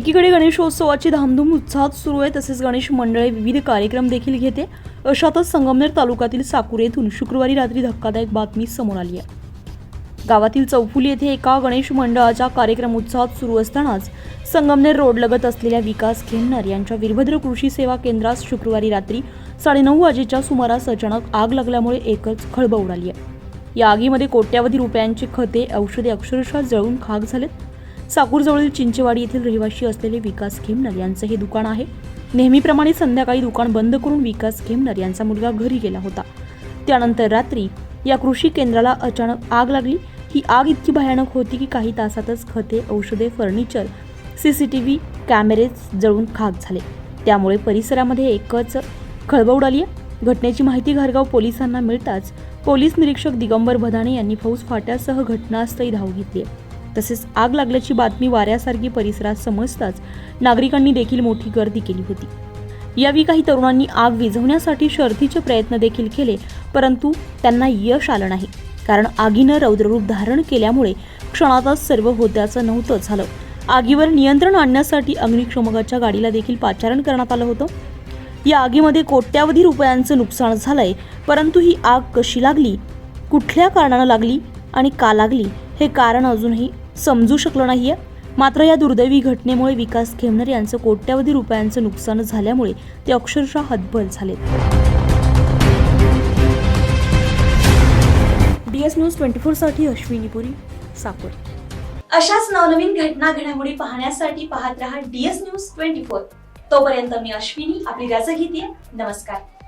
एकीकडे गणेशोत्सवाची धामधूम उत्साहात सुरू आहे तसेच गणेश मंडळे विविध कार्यक्रम देखील घेते. अशातच संगमनेर तालुक्यातील साकुर येथून शुक्रवारी रात्री धक्कादायक बातमी समोर आली आहे. गावातील चौफुली येथे एका गणेश मंडळाचा कार्यक्रम उत्साहात सुरू असतानाच संगमनेर रोड लगत असलेल्या विकास खेमनर यांच्या वीरभद्र कृषी सेवा केंद्रास शुक्रवारी रात्री साडेनऊ वाजेच्या सुमारास अचानक आग लागल्यामुळे एकच खळबळ उडाली आहे. या आगीमध्ये कोट्यावधी रुपयांची खते औषधे अक्षरशः जळून खाक झालेत. साकूरजवळील चिंचवाडी येथील रहिवासी असलेले विकास खेमनर यांचं हे दुकान आहे. नेहमीप्रमाणे संध्याकाळी दुकान बंद करून विकास खेमनर यांचा मुलगा घरी गेला होता. त्यानंतर रात्री या कृषी केंद्राला अचानक आग लागली. ही आग इतकी भयानक होती की काही तासातच खते औषधे furniture C C T V cameras जळून खाक झाले. त्यामुळे परिसरामध्ये एकच खळबळ उडाली आहे. घटनेची माहिती घरगाव पोलिसांना मिळताच पोलीस निरीक्षक दिगंबर भदाणे यांनी फौज फाट्यासह घटनास्थळी धाव घेतली आहे. तसेच आग लागल्याची बातमी वाऱ्यासारखी परिसरात समजताच नागरिकांनी देखील मोठी गर्दी केली होती. यावेळी काही तरुणांनी आग विझवण्यासाठी शर्थीचे प्रयत्न देखील केले परंतु त्यांना यश आलं नाही. कारण आगीनं रौद्ररूप धारण केल्यामुळे क्षणातच सर्व होत्याचं नव्हतं झालं. आगीवर नियंत्रण आणण्यासाठी अग्निशमकाच्या गाडीला देखील पाचारण करण्यात आलं होतं. या आगीमध्ये कोट्यावधी रुपयांचं नुकसान झालंय परंतु ही आग कशी लागली कुठल्या कारणानं लागली आणि का लागली हे कारण अजूनही समजू शकलं नाही आहे मात्र या दुर्दैवी घटनेमुळे विकास खेमनर यांचं कोट्यावधी रुपयांचं नुकसान झाल्यामुळे ते अक्षरशः हतबल झालेत. डीएस न्यूज ट्वेंटी फोरसाठी अश्विनी पुरी साकोर. अशाच नवनवीन घटना घडामोडी पाहण्यासाठी पाहत रहा डीएस न्यूज ट्वेंटी फोर. तोपर्यंत मी अश्विनी आपली रजा घेते. नमस्कार.